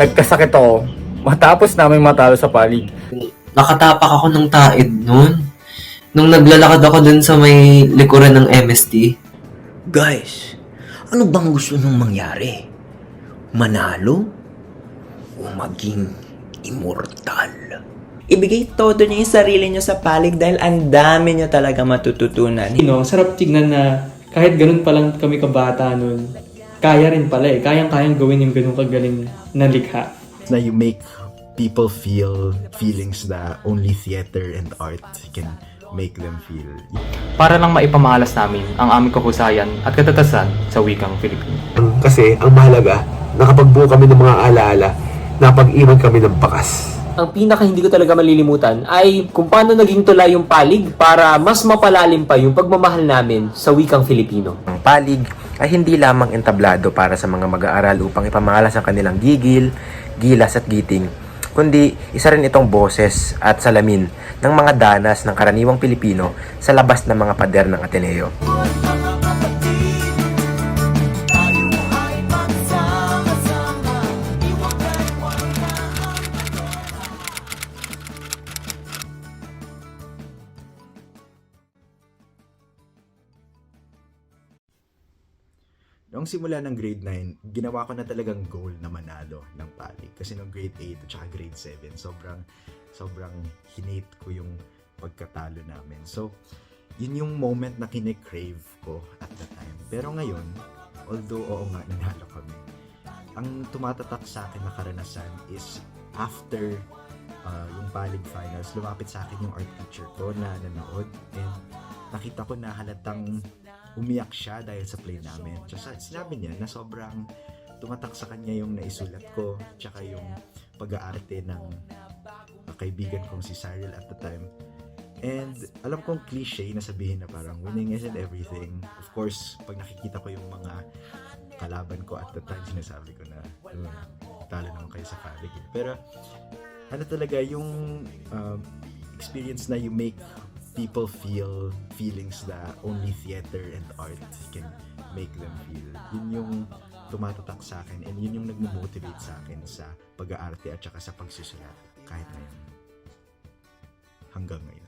nagkasakit ako matapos namin matalo sa palig. Nakatapak ako ng taid nun. Nung naglalakad ako dun sa may likuran ng MST. Guys, ano bang gusto nung mangyari? Manalo? O maging immortal? Ibigay todo niyo yung sarili niyo sa palig dahil ang dami niyo talaga matututunan. you know, sarap tignan na kahit ganun pa lang kami kabata nun, kaya rin pala eh. Kayang-kayang gawin yung ganun kagaling na likha. na you make people feel feelings that only theater and art can make them feel. para lang maipamahalas namin ang aming kahusayan at katatasan sa wikang Filipino. Kasi ang mahalaga, nakapagbuo kami ng mga alaala, napag-iwan kami ng bakas. ang pinaka hindi ko talaga malilimutan ay kung paano naging tula yung palig para mas mapalalim pa yung pagmamahal namin sa wikang Filipino. Ang palig ay hindi lamang entablado para sa mga mag-aaral upang ipamahalas ang kanilang gigil, gilas at giting, kundi isa rin itong boses at salamin ng mga danas ng karaniwang Pilipino sa labas ng mga pader ng Ateneo. Noong simula ng grade 9, ginawa ko na talagang goal na manalo ng palig. Kasi noong grade 8 at saka grade 7, sobrang, sobrang hinate ko yung pagkatalo namin. So, yun yung moment na kine-crave ko at the time. Pero ngayon, although oo nga, nanalo kami, ang tumatatak sa akin na karanasan is after uh, yung palig finals, lumapit sa akin yung art teacher ko na nanood and nakita ko na halatang umiyak siya dahil sa play namin. Tsaka sinabi niya na sobrang tumatak sa kanya yung naisulat ko, tsaka yung pag-aarte ng uh, kaibigan kong si Cyril at the time. And alam kong cliche na sabihin na parang winning isn't everything. Of course, pag nakikita ko yung mga kalaban ko at the time, sinasabi ko na "Hmm, talo naman kayo sa eh." Pero ano talaga yung um, experience na you make people feel feelings that only theater and art can make them feel. Yun yung tumatatak sa akin and yun yung nagmo-motivate sa akin sa pag-aarte at saka sa pagsusulat kahit ngayon. Hanggang ngayon.